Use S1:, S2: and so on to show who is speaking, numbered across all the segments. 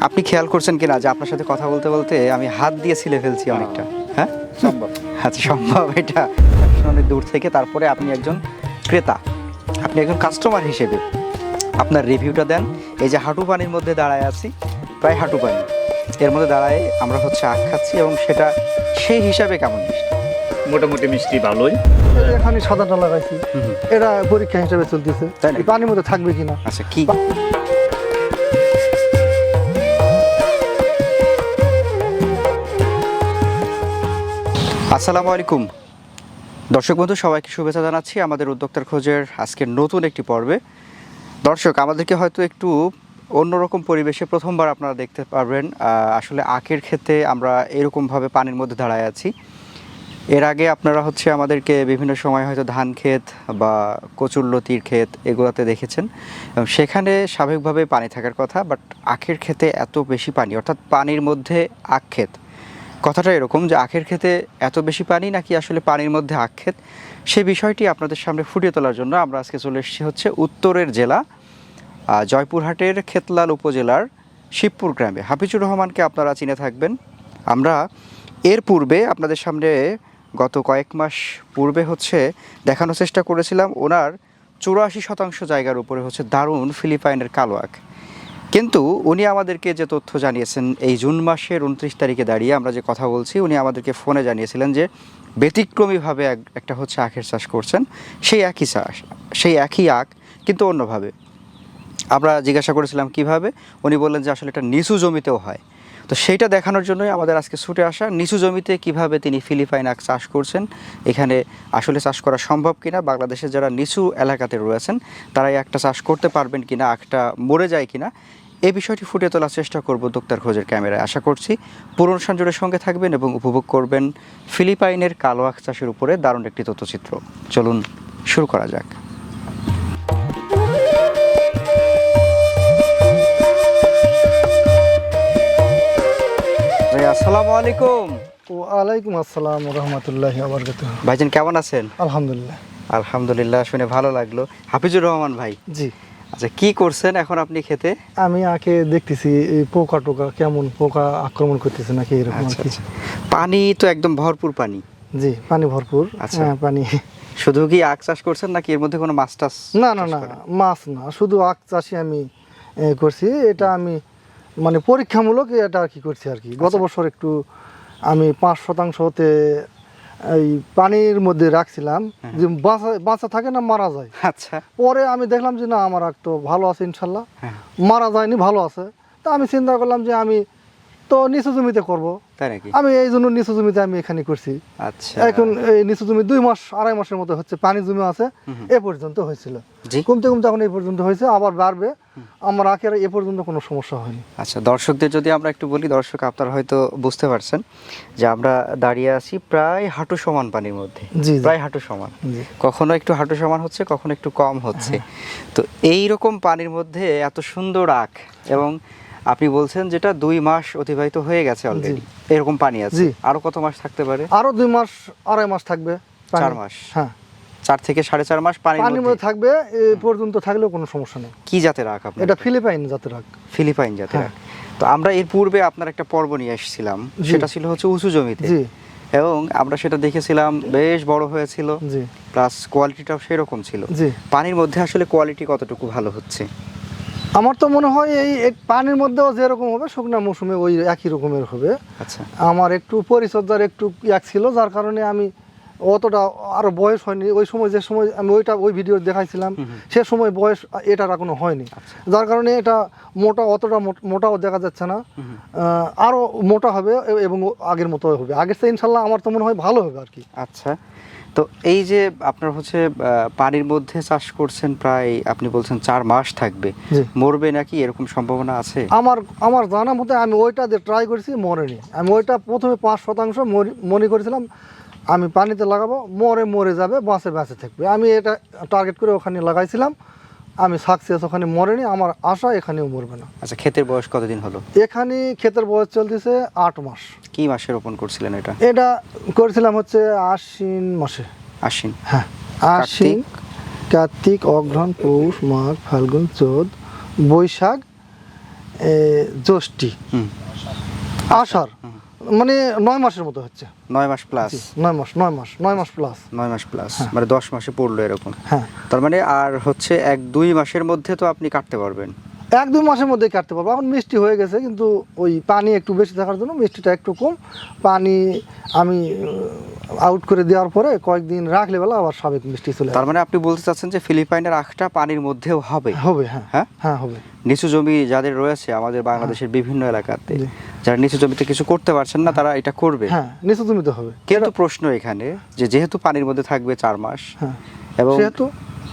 S1: আপনি খেয়াল করছেন কিনা যে আপনার সাথে কথা বলতে বলতে আমি হাত দিয়ে ছিলে ফেলছি অনেকটা? হ্যাঁ?
S2: সম্ভব।
S1: আচ্ছা সম্ভব এটা। অনেক দূর থেকে তারপরে আপনি একজন ক্রেতা। আপনি একজন কাস্টমার হিসেবে আপনার রিভিউটা দেন। এই যে হাঁটু পানির মধ্যে দাঁড়ায় আছি প্রায় হাঁটু পানি। এর মধ্যে দাঁড়ায় আমরা হচ্ছে আখ খাচ্ছি এবং সেটা সেই হিসাবে কেমন মিষ্টি?
S2: মোটামুটি মিষ্টি ভালোই।
S3: এখানে সাদাটা লাগাইছি। এটা পরীক্ষা হিসাবে চলতেছে।
S1: তাই
S3: পানির মধ্যে থাকবে কিনা?
S1: আচ্ছা কি? আসসালামু আলাইকুম। দর্শক বন্ধু, সবাইকে শুভেচ্ছা জানাচ্ছি আমাদের উদ্যোক্তার খোঁজের আজকের নতুন একটি পর্বে। দর্শক, আমাদেরকে হয়তো একটু অন্যরকম পরিবেশে প্রথমবার আপনারা দেখতে পারবেন আসলে আখের ক্ষেতে আমরা এরকমভাবে পানির মধ্যে দাঁড়ায় আছি। এর আগে আপনারা হচ্ছে আমাদেরকে বিভিন্ন সময় হয়তো ধান ক্ষেত বা কচুরলতির ক্ষেত এগুলোতে দেখেছেন। এবং সেখানে স্বাভাবিকভাবে পানি থাকার কথা, বাট আখের ক্ষেতে এত বেশি পানি, অর্থাৎ পানির মধ্যে আখ ক্ষেত কথাটা এরকম যে আখের ক্ষেতে এত বেশি পানি নাকি আসলে পানির মধ্যে আখ ক্ষেত? সে বিষয়টি আপনাদের সামনে ফুটিয়ে তোলার জন্য আমরা আজকে চলে এসেছি হচ্ছে উত্তরের জেলা জয়পুরহাটের খেতলাল উপজেলার শিবপুর গ্রামে। হাফিজুর রহমানকে আপনারা চিনে থাকবেন। আমরা এর পূর্বে আপনাদের সামনে গত কয়েক মাস পূর্বে হচ্ছে দেখানোর চেষ্টা করেছিলাম, ওনার চুরাশি শতাংশ জায়গার উপরে হচ্ছে দারুণ ফিলিপাইনের কালো আখ। কিন্তু উনি আমাদেরকে যে তথ্য জানিয়েছেন, এই জুন মাসের উনত্রিশ তারিখে দাঁড়িয়ে আমরা যে কথা বলছি, উনি আমাদেরকে ফোনে জানিয়েছিলেন যে ব্যতিক্রমীভাবে এক- একটা হচ্ছে আখের চাষ করছেন। সেই একই চাষ সেই একই আখ, কিন্তু অন্যভাবে। আমরা জিজ্ঞাসা করেছিলাম, কীভাবে? উনি বললেন যে আসলে এটা নিচু জমিতেও হয়। তো সেইটা দেখানোর জন্যই আমাদের আজকে ছুটে আসা। নিচু জমিতে কীভাবে তিনি ফিলিপাইন আখ চাষ করছেন, এখানে আসলে চাষ করা সম্ভব কিনা, বাংলাদেশের যারা নিচু এলাকাতে রয়েছেন তারা আখটা চাষ করতে পারবেন কিনা, আখটা মরে যায় কিনা এই বিষয়টি ফুটিয়ে তোলার চেষ্টা করব দোক্তার খোঁজের ক্যামেরায়। আশা করছি পুরন সঞ্জুরের সঙ্গে থাকবেন এবং উপভোগ করবেন ফিলিপাইনের কালো আখ চাষের উপরে দারুণ একটি তথ্যচিত্র। চলুন শুরু করা যাক। ভাই আসসালামু আলাইকুম।
S3: ও আলাইকুম আসসালাম রহমতুল্লাহ আবরকাত
S1: ভাইজান কেমন আছেন?
S3: আলহামদুলিল্লাহ।
S1: আলহামদুলিল্লাহ শুনে ভালো লাগল। হাফিজুর রহমান ভাই।
S3: জি।
S1: আচ্ছা কি করছেন এখন আপনি খেতে?
S3: আমি আগে দেখতেছি এই পোকা টোকা কেমন পোকা আক্রমণ করতেছে নাকি এরকম
S1: আচ্ছা আচ্ছা। পানি তো একদম ভরপুর পানি।
S3: জি পানি ভরপুর।
S1: আচ্ছা।
S3: হ্যাঁ পানি।
S1: শুধু কি আখ চাষ করছেন নাকি এর মধ্যে কোনো মাছ টাছ
S3: না না না মাছ না শুধু আখ চাষি আমি করছি। এটা আমি মানে পরীক্ষামূলক এটা আর কি করছি আর কি। গত
S1: আচ্ছা।
S3: বছর একটু আমি পাঁচ শতাংশ হতে এই পানির মধ্যে রাখছিলাম
S1: হ্যাঁ।
S3: যে বাঁচা বাঁচা থাকে না মারা যায়।
S1: আচ্ছা।
S3: পরে আমি দেখলাম যে না আমার একটু তো ভালো আছে ইনশাল্লাহ।
S1: হ্যাঁ।
S3: মারা যায়নি ভালো আছে। তা আমি চিন্তা করলাম যে আমি তো নিচু জমিতে করব।
S1: তাই নাকি?
S3: আমি এই জন্য নিচু জমিতে আমি এখানে করছি।
S1: আচ্ছা।
S3: এখন এই নিচু জমি দুই মাস আড়াই মাসের মতো হচ্ছে পানি জমি আছে। এ পর্যন্ত হয়েছিল। কমতে কমতে এখন এই পর্যন্ত হয়েছে আবার বাড়বে। আমার আখের এ পর্যন্ত কোনো সমস্যা হয়নি।
S1: আচ্ছা দর্শকদের যদি আমরা একটু বলি দর্শক আপনারা হয়তো বুঝতে পারছেন যে আমরা দাঁড়িয়ে আছি প্রায় হাঁটু সমান পানির মধ্যে। প্রায় হাঁটু সমান। কখনো একটু হাঁটু সমান হচ্ছে কখনো একটু কম হচ্ছে। তো এই রকম পানির মধ্যে এত সুন্দর আখ এবং আপনি বলছেন যেটা দুই মাস অতিবাহিত হয়ে গেছে অলরেডি এরকম পানি আছে। আরও কত মাস থাকতে পারে?
S3: আরও দুই মাস আড়াই মাস থাকবে
S1: চার মাস?
S3: হ্যাঁ।
S1: চার থেকে সাড়ে চার মাস পানির
S3: পানির
S1: মধ্যে?
S3: থাকবে এ পর্যন্ত থাকলেও কোনো সমস্যা নেই।
S1: কি জাতের আখ
S3: এটা ফিলিপাইন জাতের আখ।
S1: ফিলিপাইন জাতের
S3: হ্যাঁ।
S1: আখ। তো আমরা এর পূর্বে আপনার একটা পর্ব নিয়ে এসেছিলাম। সেটা ছিল হচ্ছে উঁচু জমিতে। এবং আমরা সেটা দেখেছিলাম বেশ বড় হয়েছিল। প্লাস কোয়ালিটিটাও সেরকম ছিল। পানির মধ্যে আসলে কোয়ালিটি কতটুকু ভালো হচ্ছে?
S3: আমার তো মনে হয় এই পানির মধ্যেও যেরকম হবে শুকনা মৌসুমে ওই একই রকমের হবে।
S1: আচ্ছা।
S3: আমার একটু পরিচর্যার একটু এক ছিল যার কারণে আমি অতটা আরও বয়স হয়নি। ওই সময় যে সময় আমি ওইটা ওই ভিডিও দেখাইছিলাম। সে সময় বয়স এটার এখনও হয়নি।
S1: আচ্ছা।
S3: যার কারণে এটা মোটা অতটা মোট- মোটাও দেখা যাচ্ছে না।
S1: হুম হুম।
S3: আরও মোটা হবে এবং আগের মতো হবে। আগের চেয়ে ইনশাল্লাহ আমার তো মনে হয় ভালো হবে আর কি।
S1: আচ্ছা। তো এই যে আপনার হচ্ছে পানির মধ্যে চাষ করছেন প্রায় আপনি বলছেন চার মাস থাকবে। মরবে নাকি? এরকম সম্ভাবনা আছে?
S3: আমার আমার জানা মতে আমি ওইটা দিয়ে ট্রাই করেছি মরেনি। আমি ওইটা প্রথমে পাঁচ শতাংশ মনে করেছিলাম আমি পানিতে লাগাবো মরে মরে যাবে বাঁচে বাঁচে থাকবে। আমি এটা টার্গেট করে ওখানে লাগাইছিলাম। আমি সাকসেস ওখানে মরেনি আমার আশা এখানেও মরবে না।
S1: আচ্ছা ক্ষেতের বয়স কতদিন হলো?
S3: এখানে ক্ষেতের বয়স চলতেছে আট মাস।
S1: কি মাসে রোপণ করছিলেন এটা?
S3: এটা করেছিলাম হচ্ছে আশ্বিন মাসে।
S1: আশ্বিন?
S3: হ্যাঁ আশ্বিন কার্তিক অঘ্রাণ পৌষ মাঘ ফাল্গুন চোদ বৈশাখ জ্যৈষ্ঠী। আষাঢ়। মানে নয় মাসের মতো হচ্ছে।
S1: নয় মাস প্লাস
S3: নয় মাস নয় মাস নয় মাস প্লাস
S1: নয় মাস প্লাস মানে দশ মাসে পড়ল এরকম।
S3: হ্যাঁ।
S1: তার মানে আর হচ্ছে এক দুই মাসের মধ্যে তো আপনি কাটতে পারবেন।
S3: এক দুই মাসের মধ্যেই কাটতে পারব। এখন মিষ্টি হয়ে গেছে কিন্তু ওই পানি একটু বেশি থাকার জন্য মিষ্টিটা একটু কম। পানি আমি আউট করে দেওয়ার পরে কয়েকদিন রাখলে বেলা আবার স্বাভাবিক মিষ্টি চলে
S1: তার মানে আপনি বলতে চাচ্ছেন যে ফিলিপাইনের আখটা পানির মধ্যেও হবে?
S3: হবে হ্যাঁ।
S1: হ্যাঁ?
S3: হ্যাঁ হবে।
S1: নিচু জমি যাদের রয়েছে আমাদের বাংলাদেশের বিভিন্ন এলাকাতে যারা নিচু জমিতে কিছু করতে পারছেন না তারা এটা করবে।
S3: হ্যাঁ নিচু জমিতে হবে।
S1: কিন্তু প্রশ্ন এখানে যে যেহেতু পানির মধ্যে থাকবে চার মাস
S3: হ্যাঁ।
S1: এবং
S3: সেহেতু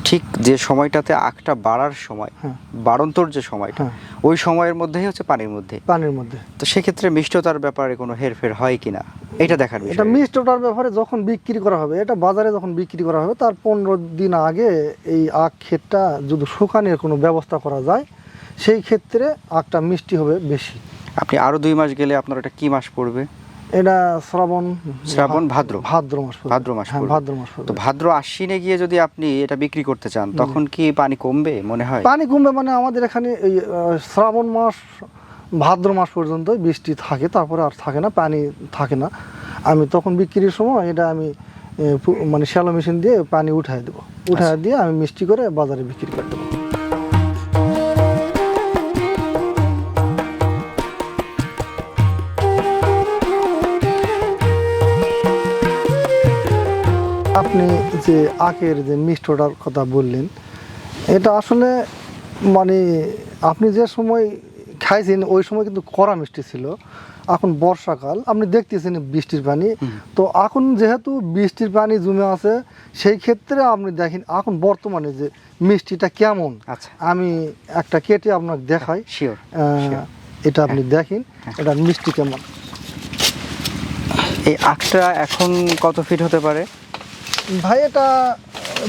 S1: ঠিক যে সময়টাতে আখটা বাড়ার সময়
S3: হ্যাঁ।
S1: বাড়ন্তর যে সময়টা
S3: হ্যাঁ।
S1: ওই সময়ের মধ্যেই হচ্ছে পানির মধ্যে।
S3: পানির মধ্যে।
S1: তো সেক্ষেত্রে মিষ্টতার ব্যাপারে কোনো হেরফের হয় কিনা? এটা দেখার
S3: এটা মিষ্টতার ব্যাপারে যখন বিক্রি করা হবে এটা বাজারে যখন বিক্রি করা হবে তার পনেরো দিন আগে এই আখ ক্ষেতটা যদি শুকানোর কোনো ব্যবস্থা করা যায় সেই ক্ষেত্রে আখটা মিষ্টি হবে বেশি।
S1: আপনি আরও দুই মাস গেলে আপনার এটা কি মাস পড়বে?
S3: এটা শ্রাবণ
S1: শ্রাবণ, ভাদ্র।
S3: ভাদ্র মাস
S1: ভাদ্র মাস
S3: হ্যাঁ ভাদ্র মাস
S1: তো ভাদ্র আশ্বিনে গিয়ে যদি আপনি এটা বিক্রি করতে চান তখন কি পানি কমবে মনে হয়?
S3: পানি কমবে মানে আমাদের এখানে এই শ্রাবণ মাস ভাদ্র মাস পর্যন্ত বৃষ্টি থাকে তারপরে আর থাকে না পানি থাকে না। আমি তখন বিক্রির সময় এটা আমি মানে শ্যালো মেশিন দিয়ে পানি উঠাই দেবো। উঠাই
S1: আচ্ছা।
S3: দিয়ে আমি মিষ্টি করে বাজারে বিক্রি করে। যে আখের যে মিষ্টটার কথা বললেন এটা আসলে মানে আপনি যে সময় খাইছেন ওই সময় কিন্তু কড়া মিষ্টি ছিল। এখন বর্ষাকাল আপনি দেখতেছেন বৃষ্টির পানি। তো এখন যেহেতু বৃষ্টির পানি জমে আছে সেই ক্ষেত্রে আপনি দেখেন এখন বর্তমানে যে মিষ্টিটা কেমন।
S1: আচ্ছা।
S3: আমি একটা কেটে আপনাকে দেখাই।
S1: শিওর
S3: এটা আপনি দেখেন এটা মিষ্টি কেমন।
S1: এই আখটা এখন কত ফিট হতে পারে?
S3: ভাই, এটা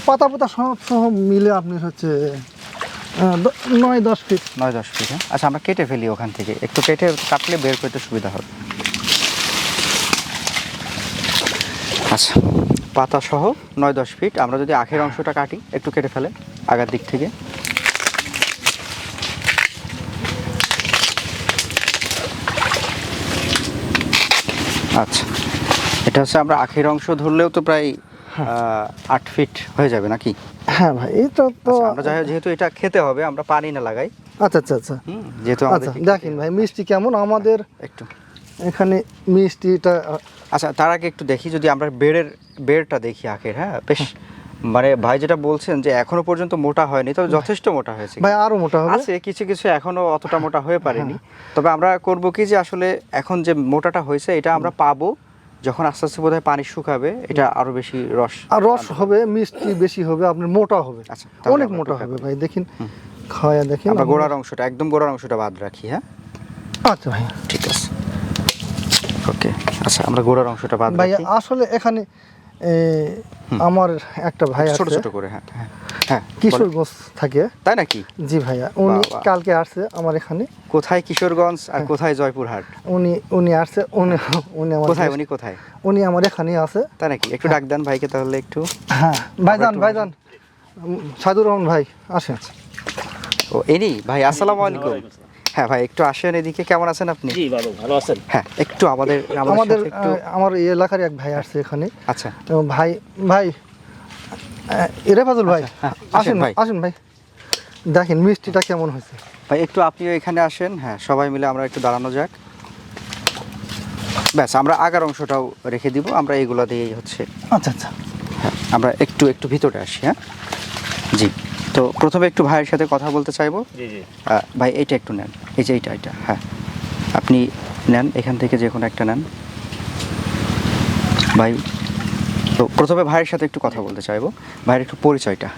S3: পাতা পাতা সব সহ মিলে আপনি হচ্ছে নয় দশ ফিট
S1: নয় দশ ফিট হ্যাঁ? আচ্ছা আমরা কেটে ফেলি ওখান থেকে। একটু কেটে কাটলে বের করতে সুবিধা হবে। আচ্ছা পাতা সহ নয় দশ ফিট আমরা যদি আখের অংশটা কাটি, একটু কেটে ফেলে, আগার দিক থেকে। আচ্ছা এটা হচ্ছে আমরা আখের অংশ ধরলেও তো প্রায় আট ফিট হয়ে যাবে নাকি?
S3: হ্যাঁ ভাই এটা তো
S1: আচ্ছা, আমরা যেহেতু এটা খেতে হবে আমরা পানি না লাগাই।
S3: আচ্ছা আচ্ছা আচ্ছা।
S1: যেহেতু
S3: আচ্ছা দেখেন ভাই মিষ্টি কেমন? আমাদের
S1: একটু।
S3: এখানে মিষ্টিটা
S1: আচ্ছা তার আগে একটু দেখি যদি আমরা বেড়ের বেড়টা দেখি আখের হ্যাঁ? বেশ মানে ভাই যেটা বলছেন যে এখনও পর্যন্ত মোটা হয়নি তবে যথেষ্ট মোটা হয়েছে
S3: ভাই আরও মোটা হবে?
S1: আছে কিছু কিছু এখনও অতটা মোটা হয়ে পারেনি। তবে আমরা করব কি যে আসলে এখন যে মোটাটা হয়েছে এটা আমরা পাবো যখন আস্তে আস্তে বোধহয় পানি শুকাবে এটা আরও বেশি রস
S3: আর রস হবে। মিষ্টি বেশি হবে আপনার মোটা হবে।
S1: আচ্ছা,
S3: অনেক মোটা হবে ভাই দেখেন। খাওয়া দেখেন।
S1: আমরা গোড়ার অংশটা একদম গোড়ার অংশটা বাদ রাখি হ্যাঁ?
S3: আচ্ছা ভাই
S1: ঠিক আছে। ওকে আচ্ছা আমরা গোড়ার অংশটা বাদ
S3: ভাই আসলে এখানে আমার একটা ভাই
S1: ছোট
S3: আছে।
S1: ছোট করে হ্যাঁ হ্যাঁ হ্যাঁ।
S3: কিশোরগঞ্জ থাকে।
S1: তাই নাকি?
S3: জি ভাইয়া উনি। কালকে আসছে আমার এখানে।
S1: কোথায় কিশোরগঞ্জ আর
S3: হ্যাঁ।
S1: কোথায় জয়পুরহাট?
S3: উনি উনি আসছে উনি উনি আমার
S1: কোথায় উনি কোথায়?
S3: উনি আমার এখানে আছে।
S1: তাই নাকি? একটু ডাক দেন ভাইকে তাহলে একটু।
S3: হ্যাঁ ভাইজান
S1: একটু
S3: ভাইজান উম, সাইদুর রহমান ভাই আসেন।
S1: ও এনি ভাই আসসালামু আলাইকুম। হ্যাঁ ভাই একটু আসেন এদিকে কেমন আছেন আপনি?
S2: জি ভালো ভালো আছেন।
S1: হ্যাঁ একটু আমাদের
S3: আমাদের
S1: একটু
S3: আমার এই এলাকার এক ভাই আসছে এখানে।
S1: আচ্ছা।
S3: তো ভাই ভাই এরে ফাজুল ভাই
S1: হ্যাঁ, আসেন ভাই।
S3: আসেন ভাই। দেখেন মিষ্টিটা কেমন হয়েছে?
S1: ভাই একটু আপনিও এখানে আসেন হ্যাঁ সবাই মিলে আমরা একটু দাঁড়ানো যাক। ব্যাস আমরা আগার অংশটাও রেখে দিব আমরা এইগুলো দিয়েই হচ্ছে।
S3: আচ্ছা আচ্ছা।
S1: হ্যাঁ আমরা একটু একটু ভিতরে আসি হ্যাঁ? জি। তো প্রথমে একটু ভাইয়ের সাথে কথা বলতে চাইব। ভাই এইটা একটু নেন। এই যে এইটা এইটা হ্যাঁ। আপনি নেন এখান থেকে যে কোনো একটা নেন। ভাই তো প্রথমে ভাইয়ের সাথে একটু কথা বলতে চাইব। ভাইয়ের একটু পরিচয়টা।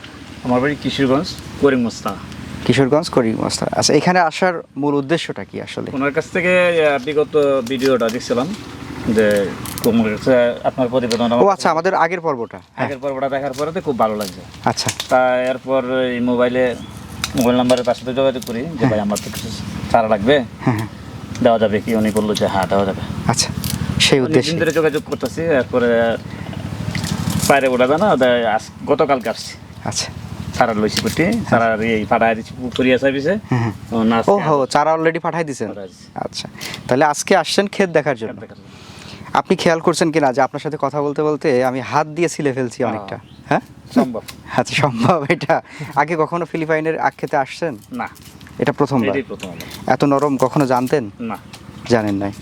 S2: আমার বাড়ি কিশোরগঞ্জ করিমস্তা
S1: কিশোরগঞ্জ করিমস্তা আচ্ছা এখানে আসার মূল উদ্দেশ্যটা কি আসলে?
S2: ওনার কাছ থেকে বিগত ভিডিওটা দেখছিলাম। যে কোমর আপনার প্রতিবেদন
S1: ও আচ্ছা আমাদের আগের পর্বটা। হ্যাঁ।
S2: আগের পর্বটা দেখার পরে তো খুব ভালো লাগছে।
S1: আচ্ছা।
S2: তা এরপর এই মোবাইলে মোবাইল নাম্বারের পাশে তো যোগাযোগ করি যে ভাই আমার তো কিছু চারা লাগবে।
S1: হ্যাঁ হ্যাঁ।
S2: দেওয়া যাবে কি? উনি বলল যে হ্যাঁ দেওয়া যাবে।
S1: আচ্ছা সেই উদ্দেশ্যে।
S2: ধরে যোগাযোগ করতেছি এরপরে বাইরে ওঠা যায় না গতকালকে আসছি।
S1: আচ্ছা।
S2: চারা লইছি করতে চারা এই পাড়া দিচ্ছি পুকুরিয়া সার্ভিসে
S1: ও হো চারা অলরেডি পাঠাই দিয়েছেন আচ্ছা। তাহলে আজকে আসছেন ক্ষেত দেখার জন্য। আপনি খেয়াল করছেন কিনা যে আপনার সাথে কথা বলতে বলতে আমি হাত দিয়ে ছিলে ফেলছি অনেকটা হ্যাঁ?
S2: সম্ভব।
S1: আচ্ছা সম্ভব এটা। আগে কখনো ফিলিপাইনের আখ খেতে আসছেন?
S2: না।
S1: এটা প্রথমবার?
S2: প্রথম
S1: এত নরম কখনো জানতেন?
S2: না।
S1: জানেন নাই।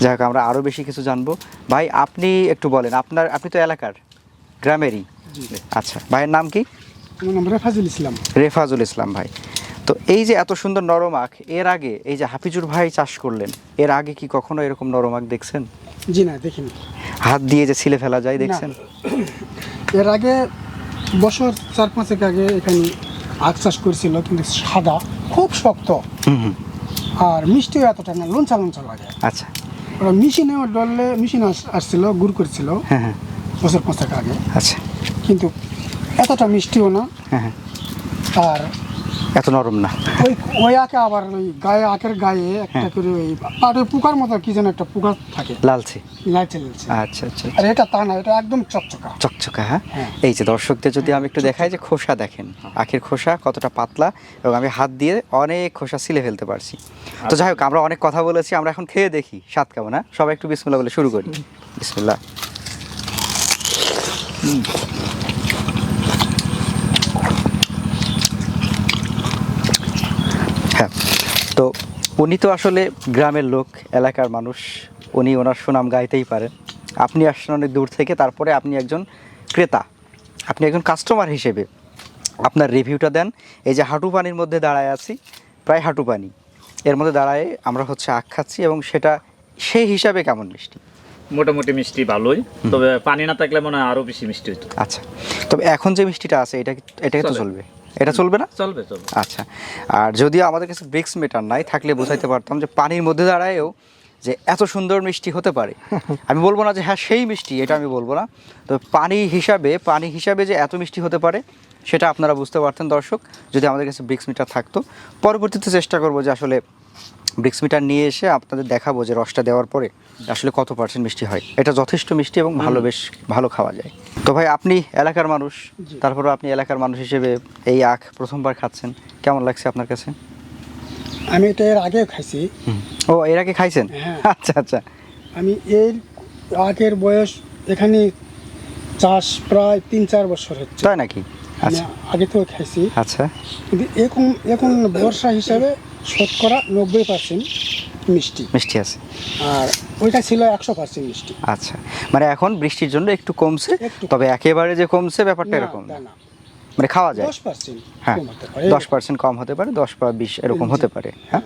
S1: যাই হোক আমরা আরও বেশি কিছু জানব। ভাই আপনি একটু বলেন আপনার আপনি তো এলাকার গ্রামেরই। আচ্ছা ভাইয়ের নাম কি?
S4: রেফাজুল ইসলাম।
S1: রেফাজুল ইসলাম ভাই। তো এই যে এত সুন্দর নরম আখ এর আগে এই যে হাফিজুর ভাই চাষ করলেন এর আগে কি কখনো এরকম নরম আখ দেখছেন?
S4: জি না দেখিনি।
S1: হাত দিয়ে যে ছিলে ফেলা যায় দেখছেন?
S4: এর আগে বছর চার পাঁচেক আগে এখানে আখ চাষ করেছিল কিন্তু সাদা খুব শক্ত। আর মিষ্টিও এতটা না লঞ্চা লঞ্চা লাগে।
S1: আচ্ছা।
S4: ওরা মেশিনে ডললে মেশিন আসছিল গুড় করছিল
S1: হ্যাঁ হ্যাঁ।
S4: বছর পাঁচেক আগে।
S1: আচ্ছা।
S4: কিন্তু এতটা মিষ্টিও না।
S1: হ্যাঁ হ্যাঁ।
S4: আর
S1: এত নরম না।
S4: ওই ওই আঁকে আবার ওই গায়ে আঁকের গায়ে একটা
S1: হ্যাঁ।
S4: করে ওই পাটে পোকার মতো কি যেন একটা পোকা থাকে।
S1: লালচে।
S4: লাইটে লালচে।
S1: আচ্ছা আচ্ছা
S4: আর এটা তা না এটা একদম চকচকা।
S1: চকচকা হ্যাঁ?
S4: হ্যাঁ।
S1: এই যে দর্শকদের যদি আমি একটু দেখাই যে খোসা দেখেন আখের খোসা কতটা পাতলা এবং আমি হাত দিয়ে অনেক খোসা ছিলে ফেলতে পারছি। তো যাই হোক আমরা অনেক কথা বলেছি আমরা এখন খেয়ে দেখি স্বাদ কেমন হ্যাঁ? সবাই একটু বিসমুল্লাহ বলে শুরু করি। বিসমুল্লাহ। হ্যাঁ তো উনি তো আসলে গ্রামের লোক এলাকার মানুষ। উনি ওনার সুনাম গাইতেই পারেন আপনি আসছেন অনেক দূর থেকে তারপরে আপনি একজন ক্রেতা। আপনি একজন কাস্টমার হিসেবে আপনার রিভিউটা দেন। এই যে হাঁটু পানির মধ্যে দাঁড়ায় আছি প্রায় হাঁটু পানি। এর মধ্যে দাঁড়ায় আমরা হচ্ছে আখ খাচ্ছি এবং সেটা সেই হিসাবে কেমন মিষ্টি?
S2: মোটামুটি মিষ্টি ভালোই তবে পানি না থাকলে মনে হয় আরও বেশি মিষ্টি হতো
S1: আচ্ছা তবে এখন যে মিষ্টিটা আছে এটা এটাকে তো চলবে। এটা চলবে না?
S2: চলবে চলবে।
S1: আচ্ছা। আর যদি আমাদের কাছে ব্রিক্স মিটার নাই থাকলে বোঝাইতে পারতাম যে পানির মধ্যে দাঁড়ায়ও যে এত সুন্দর মিষ্টি হতে পারে। আমি বলব না যে হ্যাঁ সেই মিষ্টি এটা আমি বলব না। তো পানি হিসাবে পানি হিসাবে যে এত মিষ্টি হতে পারে সেটা আপনারা বুঝতে পারতেন দর্শক যদি আমাদের কাছে ব্রিক্স মিটার থাকতো। পরবর্তীতে চেষ্টা করব যে আসলে ব্রিক্স মিটার নিয়ে এসে আপনাদের দেখাবো যে রসটা দেওয়ার পরে আসলে কত পার্সেন্ট মিষ্টি হয়। এটা যথেষ্ট মিষ্টি এবং ভালো বেশ ভালো খাওয়া যায়। তো ভাই আপনি এলাকার মানুষ তারপরে আপনি এলাকার মানুষ হিসেবে এই আখ প্রথমবার খাচ্ছেন কেমন লাগছে আপনার কাছে?
S4: আমি এটা এর আগেও খাইছি।
S1: ও এর আগে খাইছেন?
S4: হ্যাঁ।
S1: আচ্ছা আচ্ছা।
S4: আমি এই আগের বয়স এখানে চাষ প্রায় তিন চার বছর হচ্ছে।
S1: তাই নাকি? আচ্ছা।
S4: আগে তো খাইছি।
S1: আচ্ছা।
S4: কিন্তু এখন এখন বর্ষা হিসাবে শতকরা নব্বই পার্সেন্ট মিষ্টি।
S1: মিষ্টি আছে।
S4: আর ওইটা ছিল একশো পার্সেন্ট মিষ্টি।
S1: আচ্ছা। মানে এখন বৃষ্টির জন্য একটু কমছে তবে একেবারে যে কমছে ব্যাপারটা এরকম না। মানে খাওয়া যায়।
S4: দশ পার্সেন্ট
S1: হ্যাঁ দশ পার্সেন্ট কম হতে পারে দশ বা বিশ এরকম হতে পারে। হ্যাঁ?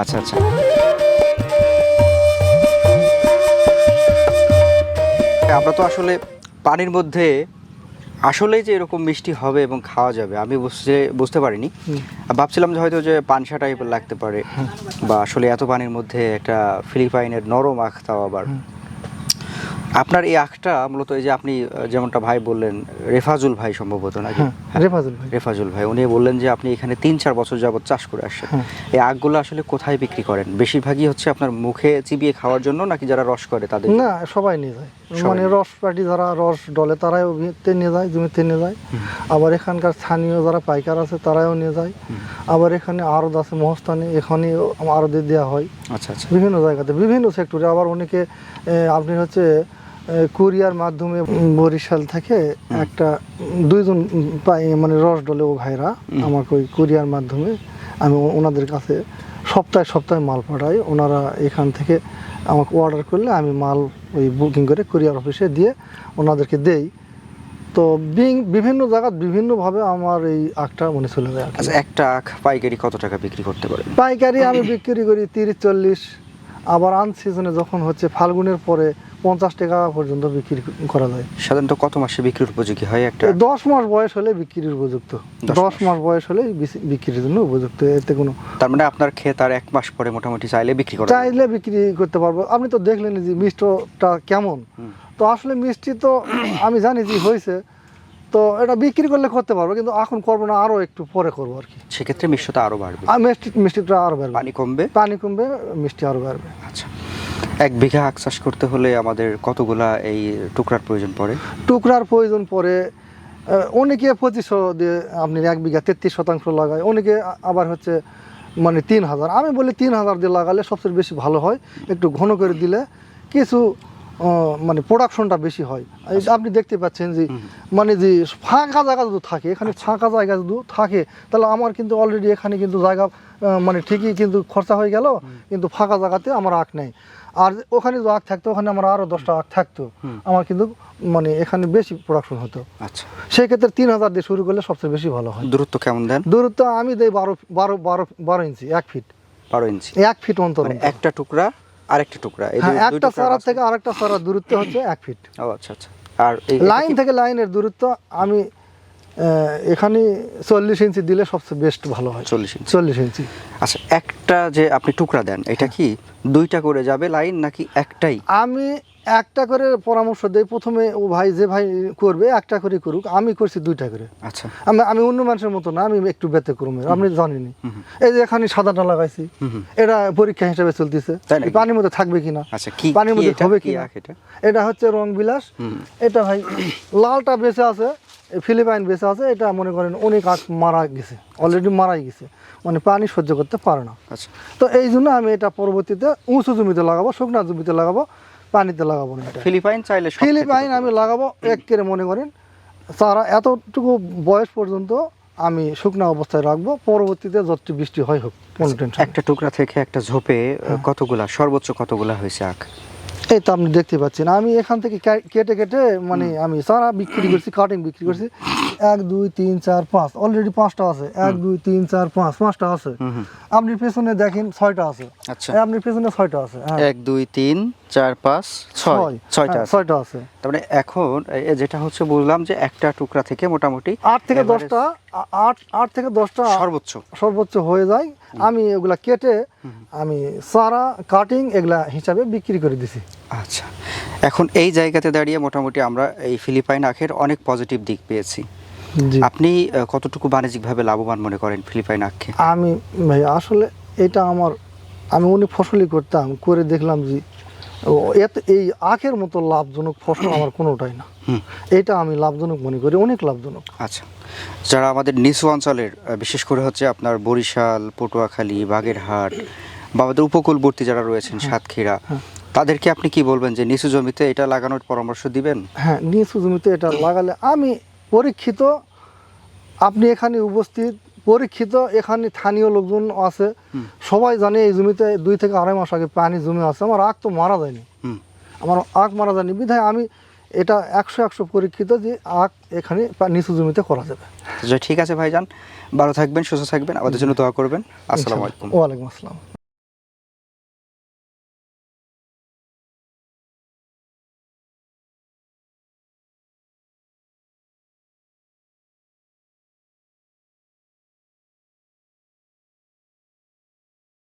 S1: আচ্ছা আচ্ছা। আমরা তো আসলে পানির মধ্যে আসলেই যে এরকম মিষ্টি হবে এবং খাওয়া যাবে আমি বুঝতে বুঝতে পারিনি। ভাবছিলাম যে হয়তো যে পানসা টাইপের লাগতে পারে বা আসলে এত পানির মধ্যে একটা ফিলিপাইনের নরম আখ তাও আবার। আপনার এই আখটা মূলত এই যে আপনি যেমনটা ভাই বললেন রেফাজুল ভাই সম্ভবত নাকি?
S3: হ্যাঁ রেফাজুল ভাই।
S1: রেফাজুল ভাই উনি বললেন যে আপনি এখানে তিন চার বছর যাবত চাষ করে আসছেন। এই আখগুলো আসলে কোথায় বিক্রি করেন? বেশিরভাগই হচ্ছে আপনার মুখে চিবিয়ে খাওয়ার জন্য নাকি যারা রস করে তাদের
S3: না সবাই নিয়ে যায়। মানে রস পাটি যারা রস ডলে তারাও ভিতে নিয়ে যায় জমিতে নিয়ে যায়। আবার এখানকার স্থানীয় যারা পাইকার আছে তারাও নিয়ে যায়। আবার এখানে আরদ আছে মহস্থানে এখানে আরদে দেওয়া হয়।
S1: আচ্ছা আচ্ছা।
S3: বিভিন্ন জায়গাতে বিভিন্ন সেক্টরে। আবার অনেকে আপনি হচ্ছে কুরিয়ার মাধ্যমে বরিশাল থেকে একটা দুইজন পাই- মানে রস ডলে ও ভাইরা আমাকে ওই কুরিয়ার মাধ্যমে আমি ওনাদের কাছে সপ্তাহে সপ্তাহে মাল পাঠাই। ওনারা এখান থেকে আমাকে অর্ডার করলে আমি মাল ওই বুকিং করে কুরিয়ার অফিসে দিয়ে ওনাদেরকে দেই। তো বিং- বিভিন্ন জায়গা বিভিন্নভাবে আমার এই আখটা মনে চলে যায়
S1: আচ্ছা একটা আখ পাইকারি কত টাকা বিক্রি করতে পারেন?
S3: পাইকারি আমি বিক্রি করি তিরিশ চল্লিশ। আবার আন সিজনে যখন হচ্ছে ফাল্গুনের পরে পঞ্চাশ টাকা পর্যন্ত বিক্রি করা যায়।
S1: সাধারণত কত মাসে বিক্রির উপযোগী হয় একটা?
S3: দশ মাস বয়স হলে বিক্রির উপযুক্ত।
S1: দশ
S3: মাস। বয়স হলে বিক্রির জন্য উপযুক্ত এতে কোনো
S1: তার মানে আপনার খেয়ে আর এক মাস পরে মোটামুটি চাইলে বিক্রি করা
S3: চাইলে বিক্রি করতে পারব। আপনি তো দেখলেন যে মিষ্টটা কেমন। তো আসলে মিষ্টি তো আমি জানি যে হয়েছে তো এটা বিক্রি করলে করতে পারব কিন্তু এখন করব না আরও একটু পরে করব আর কি।
S1: সেক্ষেত্রে মিষ্টতা আরও বাড়বে।
S3: আর মিষ্টি মিষ্টিটা আরও বাড়বে।
S1: পানি কমবে?
S3: পানি কমবে মিষ্টি আরও বাড়বে।
S1: আচ্ছা। এক বিঘা আখ চাষ করতে হলে আমাদের কতগুলা এই টুকরার প্রয়োজন পড়ে?
S3: টুকরার প্রয়োজন পড়ে অনেকে পঁচিশশো দিয়ে আপনি এক বিঘা তেত্রিশ শতাংশ লাগায় অনেকে আবার হচ্ছে মানে তিন হাজার। আমি বলি তিন হাজার দিয়ে লাগালে সবচেয়ে বেশি ভালো হয় একটু ঘন করে দিলে কিছু মানে প্রোডাকশনটা বেশি হয়। আপনি দেখতে পাচ্ছেন যে মানে যে ফাঁকা জায়গা যদি থাকে এখানে ফাঁকা জায়গা যদি থাকে তাহলে আমার কিন্তু অলরেডি এখানে কিন্তু জায়গা মানে ঠিকই কিন্তু খরচা হয়ে গেল কিন্তু ফাঁকা জায়গাতে আমার আখ নেই। আর ওখানে যদি আখ থাকতো ওখানে আমার আরও দশটা আখ থাকতো। আমার কিন্তু মানে এখানে বেশি প্রোডাকশন হতো।
S1: আচ্ছা।
S3: সেই ক্ষেত্রে তিন হাজার দিয়ে শুরু করলে সবচেয়ে বেশি ভালো হয়।
S1: দূরত্ব কেমন দেন?
S3: দূরত্ব আমি দেই বারো বারো বারো বারো ইঞ্চি এক ফিট
S1: বারো ইঞ্চি।
S3: এক ফিট অন্তর
S1: মানে
S3: অন্তর।
S1: একটা টুকরা আরেকটা টুকরা এই
S3: হ্যাঁ একটা
S1: মাঝখানে-
S3: থেকে আরেকটা চারা দূরত্ব হচ্ছে এক ফিট
S1: ও আচ্ছা আচ্ছা। আর
S3: লাইন থেকে লাইনের দূরত্ব আমি এখানে চল্লিশ ইঞ্চি দিলে সবচেয়ে বেস্ট ভালো হয়।
S1: চল্লিশ ইঞ্চি।
S3: চল্লিশ ইঞ্চি।
S1: আচ্ছা একটা যে আপনি টুকরা দেন এটা কি দুইটা করে যাবে লাইন নাকি একটাই?
S3: আমি একটা করে পরামর্শ দেই। প্রথমে ও ভাই যে ভাই করবে একটা করে করুক আমি করছি দুইটা করে।
S1: আচ্ছা।
S3: আমি আমি অন্য মানুষের মতো না আমি একটু ব্যতিক্রমের আপনি জানেনি এই যে এখানে সাদাটা লাগাইছি। এটা পরীক্ষা হিসাবে চলতেছে। পানির মধ্যে থাকবে কিনা?
S1: আচ্ছা
S3: পানির মধ্যে? হবে কিনা?
S1: এটা?
S3: এটা হচ্ছে রং বিলাস। এটা ভাই লালটা বেঁচে আছে ফিলিপাইন বেঁচে আছে এটা মনে করেন অনেক আখ মারা গেছে অলরেডি মারাই গেছে। মানে পানি সহ্য করতে পারে না।
S1: আচ্ছা।
S3: তো এই জন্য আমি এটা পরবর্তীতে উঁচু জমিতে লাগাবো শুকনা জমিতে লাগাবো। পানিতে লাগাবো না এটা।
S1: ফিলিপাইন চাইলে
S3: ফিলিপাইন আমি লাগাবো এক কেরে মনে করেন। তারা এতটুকু বয়স পর্যন্ত আমি শুকনো অবস্থায় রাখব পরবর্তীতে যত বৃষ্টি হয় হোক কোনো টেনশন
S1: একটা টুকরা থেকে একটা ঝোপে আহ, কতগুলা সর্বোচ্চ কতগুলা হয়েছে আখ?
S3: এই তো আপনি দেখতে পাচ্ছেন আমি এখান থেকে কেটে কেটে মানে আমি সারা বিক্রি করছি কাটিং বিক্রি করছি। এক দুই তিন চার পাঁচ। অলরেডি পাঁচটা আছে। এক দুই তিন চার পাঁচ। পাঁচটা আছে। আপনি পেছনে দেখেন ছয়টা আছে।
S1: আচ্ছা।
S3: আপনি পেছনে ছয়টা আছে হ্যাঁ।
S1: এক দুই তিন চার পাঁচ ছয়। ছয়টা
S3: হ্যাঁ, ছয়টা আছে।
S1: তার মানে এখন যেটা হচ্ছে বললাম যে একটা টুকরা থেকে মোটামুটি
S3: আট থেকে দশটা আট আট থেকে দশটা
S1: সর্বোচ্চ।
S3: সর্বোচ্চ হয়ে যায়। আমি ওগুলা কেটে আমি সারা কাটিং এগুলা হিসাবে বিক্রি করে দিছি।
S1: আচ্ছা। এখন এই জায়গাতে দাঁড়িয়ে মোটামুটি আমরা এই ফিলিপাইন আখের অনেক পজিটিভ দিক পেয়েছি। আপনি কতটুকু বাণিজ্যিকভাবে লাভবান মনে করেন ফিলিপাইন আখকে?
S3: আমি ভাই আসলে এটা আমার আমি অনেক ফসলই করতাম করে দেখলাম যে এত এই আখের মতো লাভজনক ফসল আমার কোনোটাই না। এটা আমি লাভজনক মনে করি অনেক লাভজনক।
S1: আচ্ছা। যারা আমাদের নিচু অঞ্চলের বিশেষ করে হচ্ছে আপনার বরিশাল পটুয়াখালী বাগেরহাট বা আমাদের উপকূলবর্তী যারা রয়েছেন সাতক্ষীরা তাদেরকে আপনি কি বলবেন যে নিচু জমিতে এটা লাগানোর পরামর্শ দিবেন?
S3: হ্যাঁ নিচু জমিতে এটা লাগালে আমি পরীক্ষিত আপনি এখানে উপস্থিত পরীক্ষিত এখানে স্থানীয় লোকজন আছে। সবাই জানে এই জমিতে দুই থেকে আড়াই মাস আগে পানি জমে আছে। আমার আখ তো মারা যায়নি। আমার আখ মারা যায়নি। বিধায় আমি এটা একশো একশো পরীক্ষিত যে আখ এখানে নিচু জমিতে করা যাবে।
S1: ঠিক আছে ভাইজান। ভালো থাকবেন সুস্থ থাকবেন। আমাদের জন্য দোয়া করবেন। আসসালামু আলাইকুম।
S3: ওয়ালাইকুম আসসালাম।